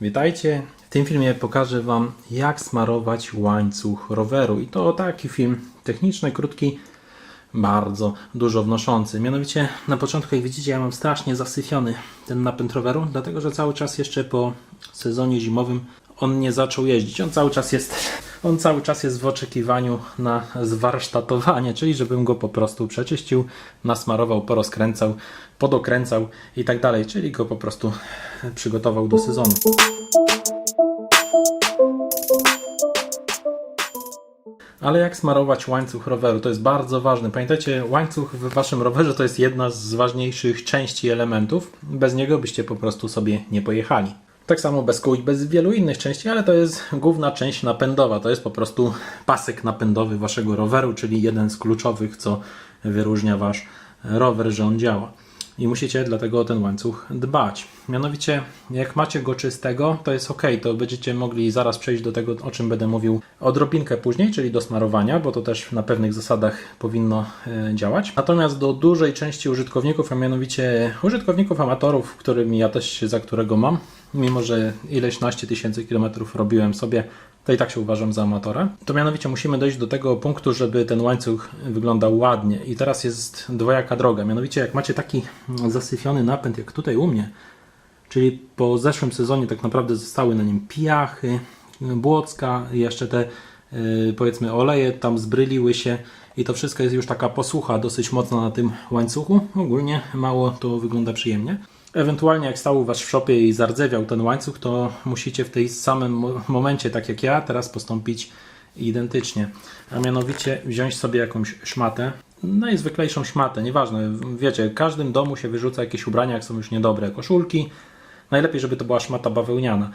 Witajcie! W tym filmie pokażę Wam jak smarować łańcuch roweru i to taki film techniczny, krótki, bardzo dużo wnoszący. Mianowicie na początku jak widzicie ja mam strasznie zasyfiony ten napęd roweru, dlatego że cały czas jeszcze po sezonie zimowym on nie zaczął jeździć. On cały czas jest, on cały czas jest w oczekiwaniu na zwarsztatowanie, czyli żebym go po prostu przeczyścił, nasmarował, porozkręcał, podokręcał i tak dalej, czyli go po prostu przygotował do sezonu. Ale jak smarować łańcuch roweru? To jest bardzo ważne. Pamiętajcie, łańcuch w waszym rowerze to jest jedna z ważniejszych części elementów. Bez niego byście po prostu sobie nie pojechali. Tak samo bez kół i bez wielu innych części, ale to jest główna część napędowa. To jest po prostu pasek napędowy waszego roweru, czyli jeden z kluczowych, co wyróżnia wasz rower, że on działa. I musicie dlatego o ten łańcuch dbać. Mianowicie, jak macie go czystego, to jest ok, to będziecie mogli zaraz przejść do tego, o czym będę mówił odrobinkę później, czyli do smarowania, bo to też na pewnych zasadach powinno e, działać. Natomiast do dużej części użytkowników, a mianowicie użytkowników amatorów, którymi ja też za którego mam, mimo że ileś naście tysięcy kilometrów robiłem sobie, to i tak się uważam za amatora. To mianowicie musimy dojść do tego punktu, żeby ten łańcuch wyglądał ładnie. I teraz jest dwojaka droga. Mianowicie, jak macie taki zasyfiony napęd, jak tutaj u mnie, czyli po zeszłym sezonie tak naprawdę zostały na nim piachy, błocka, jeszcze te yy, powiedzmy oleje tam zbryliły się i to wszystko jest już taka posłucha dosyć mocno na tym łańcuchu. Ogólnie mało to wygląda przyjemnie. Ewentualnie jak stał u Was w szopie i zardzewiał ten łańcuch, to musicie w tej samym mo- momencie, tak jak ja, teraz postąpić identycznie. A mianowicie wziąć sobie jakąś szmatę, najzwyklejszą szmatę, nieważne, wiecie, w każdym domu się wyrzuca jakieś ubrania, jak są już niedobre, koszulki. Najlepiej, żeby to była szmata bawełniana,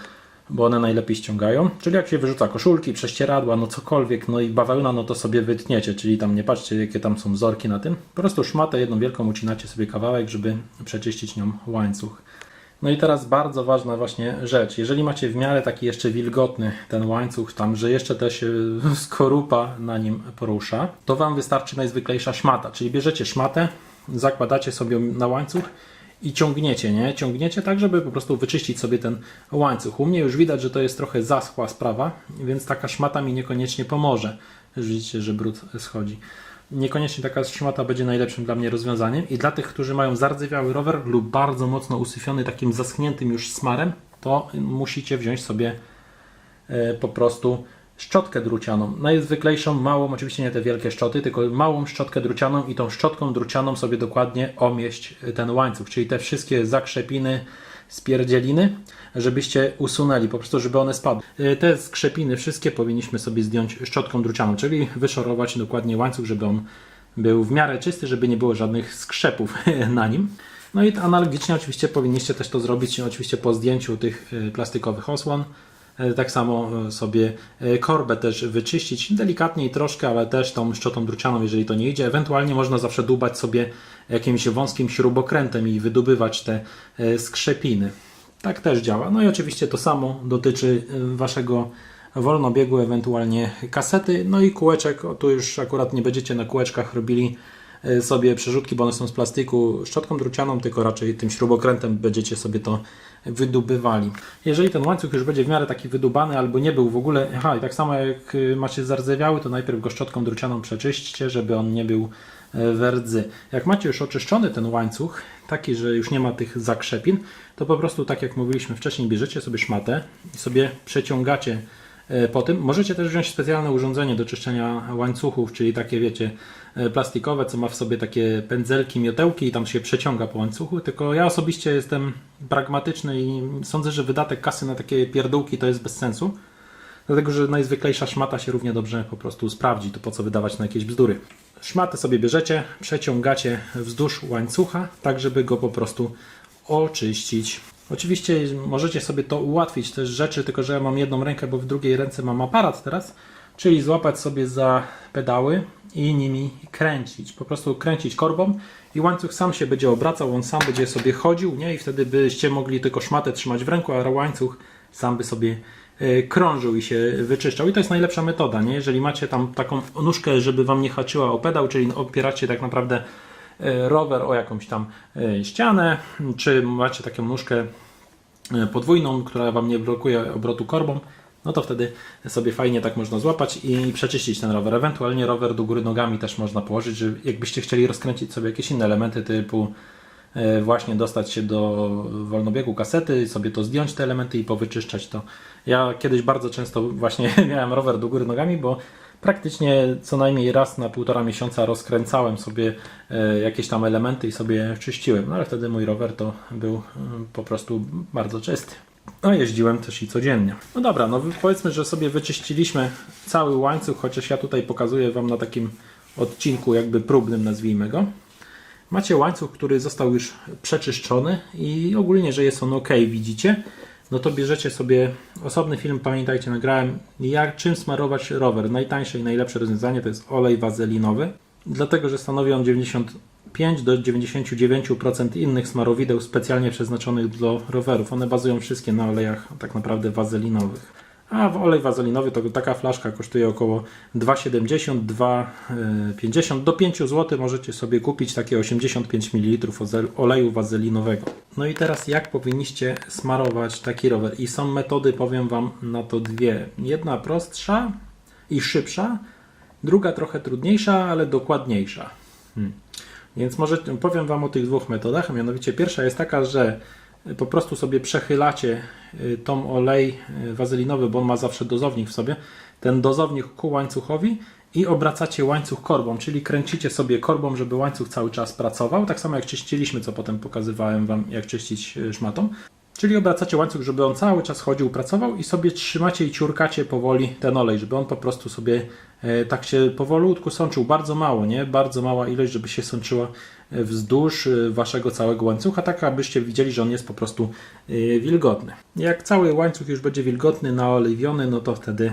bo one najlepiej ściągają. Czyli jak się wyrzuca koszulki, prześcieradła, no cokolwiek, no i bawełna, no to sobie wytniecie, czyli tam nie patrzcie, jakie tam są wzorki na tym. Po prostu szmatę jedną wielką ucinacie sobie kawałek, żeby przeczyścić nią łańcuch. No i teraz bardzo ważna właśnie rzecz. Jeżeli macie w miarę taki jeszcze wilgotny ten łańcuch, tam, że jeszcze też skorupa na nim porusza, to Wam wystarczy najzwyklejsza szmata. Czyli bierzecie szmatę, zakładacie sobie na łańcuch i ciągniecie, nie? Ciągniecie tak, żeby po prostu wyczyścić sobie ten łańcuch. U mnie już widać, że to jest trochę zaschła sprawa, więc taka szmata mi niekoniecznie pomoże. Widzicie, że brud schodzi. Niekoniecznie taka szmata będzie najlepszym dla mnie rozwiązaniem. I dla tych, którzy mają zardzewiały rower lub bardzo mocno usyfiony takim zaschniętym już smarem, to musicie wziąć sobie e, po prostu szczotkę drucianą. Najzwyklejszą, małą, oczywiście nie te wielkie szczoty, tylko małą szczotkę drucianą i tą szczotką drucianą sobie dokładnie omieść ten łańcuch, czyli te wszystkie zakrzepiny, spierdzieliny, żebyście usunęli, po prostu żeby one spadły. Y, Te skrzepiny wszystkie powinniśmy sobie zdjąć szczotką drucianą, czyli wyszorować dokładnie łańcuch, żeby on był w miarę czysty, żeby nie było żadnych skrzepów na nim. No i analogicznie oczywiście powinniście też to zrobić oczywiście po zdjęciu tych y, plastikowych osłon. E, Tak samo e, sobie e, korbę też wyczyścić delikatniej troszkę, ale też tą szczotą drucianą, jeżeli to nie idzie. Ewentualnie można zawsze dłubać sobie jakimś wąskim śrubokrętem i wydobywać te skrzepiny. Tak też działa. No i oczywiście to samo dotyczy waszego wolnobiegu, ewentualnie kasety, no i kółeczek. O, tu już akurat nie będziecie na kółeczkach robili sobie przerzutki, bo one są z plastyku szczotką drucianą, tylko raczej tym śrubokrętem będziecie sobie to wydubywali. Jeżeli ten łańcuch już będzie w miarę taki wydubany albo nie był w ogóle, aha i tak samo jak y, macie zardzewiały, to najpierw go szczotką drucianą przeczyśćcie, żeby on nie był e, we rdzy. Jak macie już oczyszczony ten łańcuch, taki, że już nie ma tych zakrzepin, to po prostu tak jak mówiliśmy wcześniej, bierzecie sobie szmatę i sobie przeciągacie E, po tym. Możecie też wziąć specjalne urządzenie do czyszczenia łańcuchów, czyli takie wiecie, plastikowe, co ma w sobie takie pędzelki, miotełki i tam się przeciąga po łańcuchu. Tylko ja osobiście jestem pragmatyczny i sądzę, że wydatek kasy na takie pierdółki to jest bez sensu. Dlatego, że najzwyklejsza szmata się równie dobrze po prostu sprawdzi, to po co wydawać na jakieś bzdury. Szmatę sobie bierzecie, przeciągacie wzdłuż łańcucha, tak żeby go po prostu oczyścić. Oczywiście możecie sobie to ułatwić też rzeczy, tylko że ja mam jedną rękę, bo w drugiej ręce mam aparat teraz, czyli złapać sobie za pedały i nimi kręcić. Po prostu kręcić korbą i łańcuch sam się będzie obracał, on sam będzie sobie chodził, nie? I wtedy byście mogli tylko szmatę trzymać w ręku, a łańcuch sam by sobie e, krążył i się wyczyszczał. I to jest najlepsza metoda, nie? Jeżeli macie tam taką nóżkę, żeby wam nie haczyła o pedał, czyli opieracie tak naprawdę e, rower o jakąś tam e, ścianę, czy macie taką nóżkę podwójną, która Wam nie blokuje obrotu korbą, no to wtedy sobie fajnie tak można złapać i przeczyścić ten rower. Ewentualnie rower do góry nogami też można położyć, że jakbyście chcieli rozkręcić sobie jakieś inne elementy typu e, właśnie dostać się do wolnobiegu kasety, sobie to zdjąć te elementy i powyczyszczać to. Ja kiedyś bardzo często właśnie miałem rower do góry nogami, bo praktycznie co najmniej raz na półtora miesiąca rozkręcałem sobie e, jakieś tam elementy i sobie czyściłem. No ale wtedy mój rower to był mm, po prostu bardzo czysty. No jeździłem też i codziennie. No dobra, no powiedzmy, że sobie wyczyściliśmy cały łańcuch, chociaż ja tutaj pokazuję Wam na takim odcinku jakby próbnym, nazwijmy go. Macie łańcuch, który został już przeczyszczony i ogólnie, że jest on ok, widzicie? No to bierzecie sobie osobny film, pamiętajcie, nagrałem jak czym smarować rower. Najtańsze i najlepsze rozwiązanie to jest olej wazelinowy, dlatego że stanowi on 95 do 99% innych smarowideł specjalnie przeznaczonych do rowerów. One bazują wszystkie na olejach tak naprawdę wazelinowych. A w olej wazelinowy to taka flaszka kosztuje około 2,70, 2,50 do 5 zł możecie sobie kupić takie 85 ml oleju wazelinowego. No i teraz jak powinniście smarować taki rower? I są metody, powiem Wam na to dwie. Jedna prostsza i szybsza, druga trochę trudniejsza, ale dokładniejsza. Hmm. Więc może powiem Wam o tych dwóch metodach, mianowicie pierwsza jest taka, że po prostu sobie przechylacie y, tą olej y, wazelinowy, bo on ma zawsze dozownik w sobie, ten dozownik ku łańcuchowi i obracacie łańcuch korbą, czyli kręcicie sobie korbą, żeby łańcuch cały czas pracował, tak samo jak czyściliśmy, co potem pokazywałem Wam, jak czyścić y, szmatą. Czyli obracacie łańcuch, żeby on cały czas chodził, pracował i sobie trzymacie i ciurkacie powoli ten olej, żeby on po prostu sobie e, tak się powolutku sączył. Bardzo mało, nie? Bardzo mała ilość, żeby się sączyła e, wzdłuż e, waszego całego łańcucha, tak abyście widzieli, że on jest po prostu wilgotny. Jak cały łańcuch już będzie wilgotny, naoliwiony, no to wtedy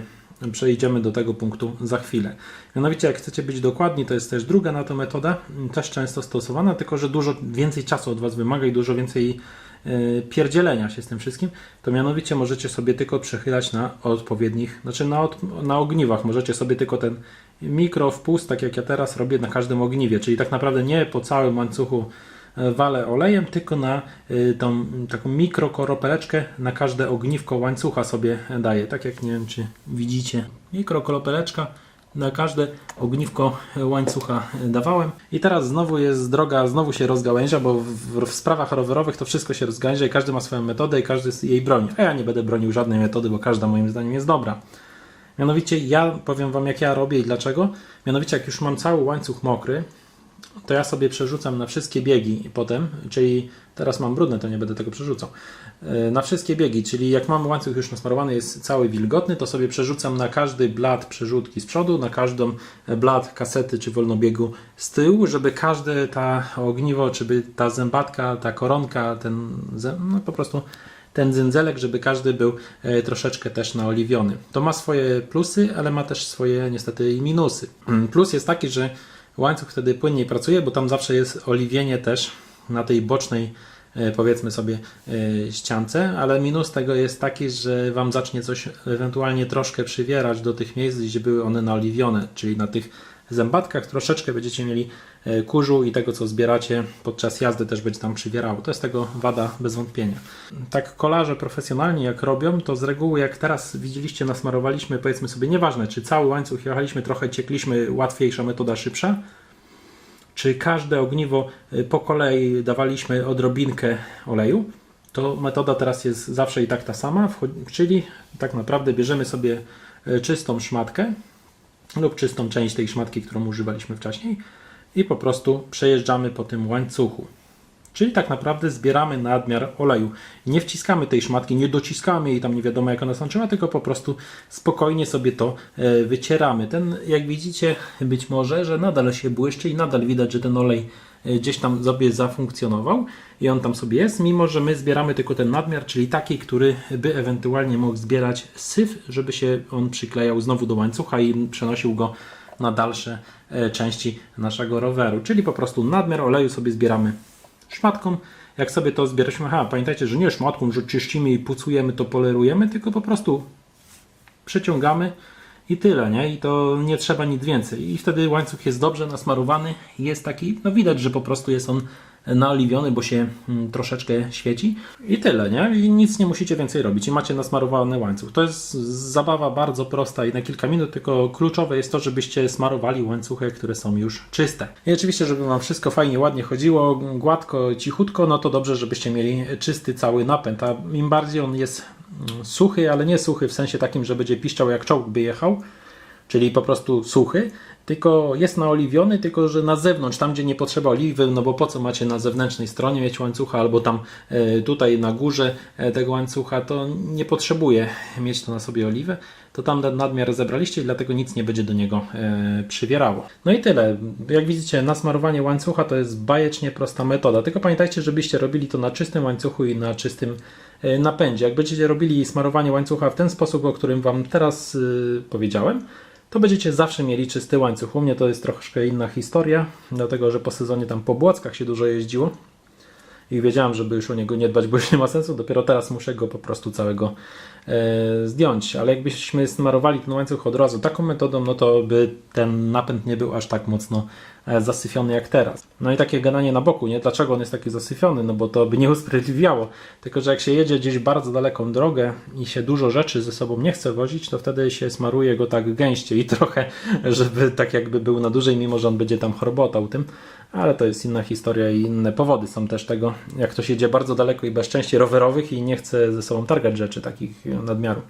przejdziemy do tego punktu za chwilę. Mianowicie, jak chcecie być dokładni, to jest też druga na to metoda, też często stosowana, tylko że dużo więcej czasu od Was wymaga i dużo więcej pierdzielenia się z tym wszystkim, to mianowicie możecie sobie tylko przechylać na odpowiednich, znaczy na, od, na ogniwach, możecie sobie tylko ten mikro wpust, tak jak ja teraz robię na każdym ogniwie, czyli tak naprawdę nie po całym łańcuchu e, walę olejem, tylko na y, tą taką mikrokoropeleczkę na każde ogniwko łańcucha sobie daję. Tak jak nie wiem, czy widzicie. Mikrokoropeleczka na każde ogniwko łańcucha dawałem. I teraz znowu jest droga, znowu się rozgałęzia, bo w, w sprawach rowerowych to wszystko się rozgałęzia i każdy ma swoją metodę i każdy jej broni. A ja nie będę bronił żadnej metody, bo każda moim zdaniem jest dobra. Mianowicie ja powiem Wam jak ja robię i dlaczego. Mianowicie jak już mam cały łańcuch mokry, to ja sobie przerzucam na wszystkie biegi potem, czyli teraz mam brudne, to nie będę tego przerzucał. E, Na wszystkie biegi, czyli jak mam łańcuch już nasmarowany, jest cały wilgotny, to sobie przerzucam na każdy blat przerzutki z przodu, na każdą blat kasety czy wolnobiegu z tyłu, żeby każde ta ogniwo, czy by ta zębatka, ta koronka, ten no po prostu ten dzędzelek, żeby każdy był e, troszeczkę też naoliwiony. To ma swoje plusy, ale ma też swoje niestety minusy. Plus jest taki, że łańcuch wtedy płynniej pracuje, bo tam zawsze jest oliwienie też na tej bocznej e, powiedzmy sobie e, ściance, ale minus tego jest taki, że Wam zacznie coś ewentualnie troszkę przywierać do tych miejsc, gdzie były one naoliwione, czyli na tych zębatkach troszeczkę będziecie mieli kurzu i tego, co zbieracie podczas jazdy też będzie tam przywierało. To jest tego wada bez wątpienia. Tak kolarze profesjonalni jak robią, to z reguły jak teraz widzieliście, nasmarowaliśmy powiedzmy sobie, nieważne czy cały łańcuch jechaliśmy, trochę ciekliśmy, łatwiejsza metoda, szybsza, czy każde ogniwo y, po kolei dawaliśmy odrobinkę oleju, to metoda teraz jest zawsze i tak ta sama, czyli tak naprawdę bierzemy sobie y, czystą szmatkę lub czystą część tej szmatki, którą używaliśmy wcześniej i po prostu przejeżdżamy po tym łańcuchu. Czyli tak naprawdę zbieramy nadmiar oleju. Nie wciskamy tej szmatki, nie dociskamy jej tam nie wiadomo jak ona skończyła, tylko po prostu spokojnie sobie to e, wycieramy. Ten, jak widzicie, być może, że nadal się błyszczy i nadal widać, że ten olej e, gdzieś tam sobie zafunkcjonował i on tam sobie jest, mimo że my zbieramy tylko ten nadmiar, czyli taki, który by ewentualnie mógł zbierać syf, żeby się on przyklejał znowu do łańcucha i przenosił go na dalsze e, części naszego roweru. Czyli po prostu nadmiar oleju sobie zbieramy szmatką. Jak sobie to zbieramy, aha, pamiętajcie, że nie szmatką, że czyścimy i pucujemy, to polerujemy, tylko po prostu przeciągamy i tyle, nie? I to nie trzeba nic więcej. I wtedy łańcuch jest dobrze nasmarowany jest taki, no widać, że po prostu jest on naoliwiony, bo się mm, troszeczkę świeci. I tyle, nie? I nic nie musicie więcej robić. I macie nasmarowany łańcuch. To jest zabawa bardzo prosta i na kilka minut, tylko kluczowe jest to, żebyście smarowali łańcuchy, które są już czyste. I oczywiście, żeby Wam wszystko fajnie, ładnie chodziło, gładko, cichutko, no to dobrze, żebyście mieli czysty cały napęd. A im bardziej on jest mm, suchy, ale nie suchy w sensie takim, że będzie piszczał jak czołg by jechał, czyli po prostu suchy, tylko jest naoliwiony, tylko że na zewnątrz, tam gdzie nie potrzeba oliwy, no bo po co macie na zewnętrznej stronie mieć łańcucha, albo tam e, tutaj na górze e, tego łańcucha, to nie potrzebuje mieć to na sobie oliwę, to tam nadmiar zebraliście i dlatego nic nie będzie do niego e, przywierało. No i tyle. Jak widzicie, nasmarowanie łańcucha to jest bajecznie prosta metoda, tylko pamiętajcie, żebyście robili to na czystym łańcuchu i na czystym napędzie. Jak będziecie robili smarowanie łańcucha w ten sposób, o którym Wam teraz powiedziałem, to będziecie zawsze mieli czysty łańcuch. U mnie to jest troszkę inna historia, dlatego że po sezonie tam po Błockach się dużo jeździło i wiedziałem, żeby już o niego nie dbać, bo już nie ma sensu. Dopiero teraz muszę go po prostu całego e, zdjąć. Ale jakbyśmy smarowali ten łańcuch od razu taką metodą, no to by ten napęd nie był aż tak mocno zasyfiony jak teraz. No i takie gadanie na boku, nie? Dlaczego on jest taki zasyfiony? No bo to by nie usprawiedliwiało. Tylko, że jak się jedzie gdzieś bardzo daleką drogę i się dużo rzeczy ze sobą nie chce wozić, to wtedy się smaruje go tak gęście i trochę, żeby tak jakby był na dłużej, mimo że on będzie tam chorbotał tym. Ale to jest inna historia i inne powody są też tego, jak ktoś jedzie bardzo daleko i bez części rowerowych i nie chce ze sobą targać rzeczy takich nadmiaru.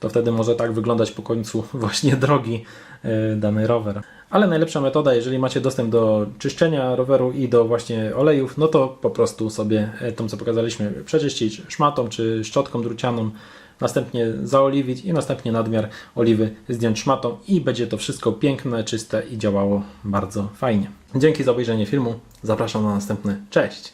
To wtedy może tak wyglądać po końcu właśnie drogi e, dany rower. Ale najlepsza metoda, jeżeli macie dostęp do czyszczenia roweru i do właśnie olejów, no to po prostu sobie e, tą, co pokazaliśmy, przeczyścić szmatą czy szczotką drucianą, następnie zaoliwić i następnie nadmiar oliwy zdjąć szmatą i będzie to wszystko piękne, czyste i działało bardzo fajnie. Dzięki za obejrzenie filmu. Zapraszam na następny. Cześć!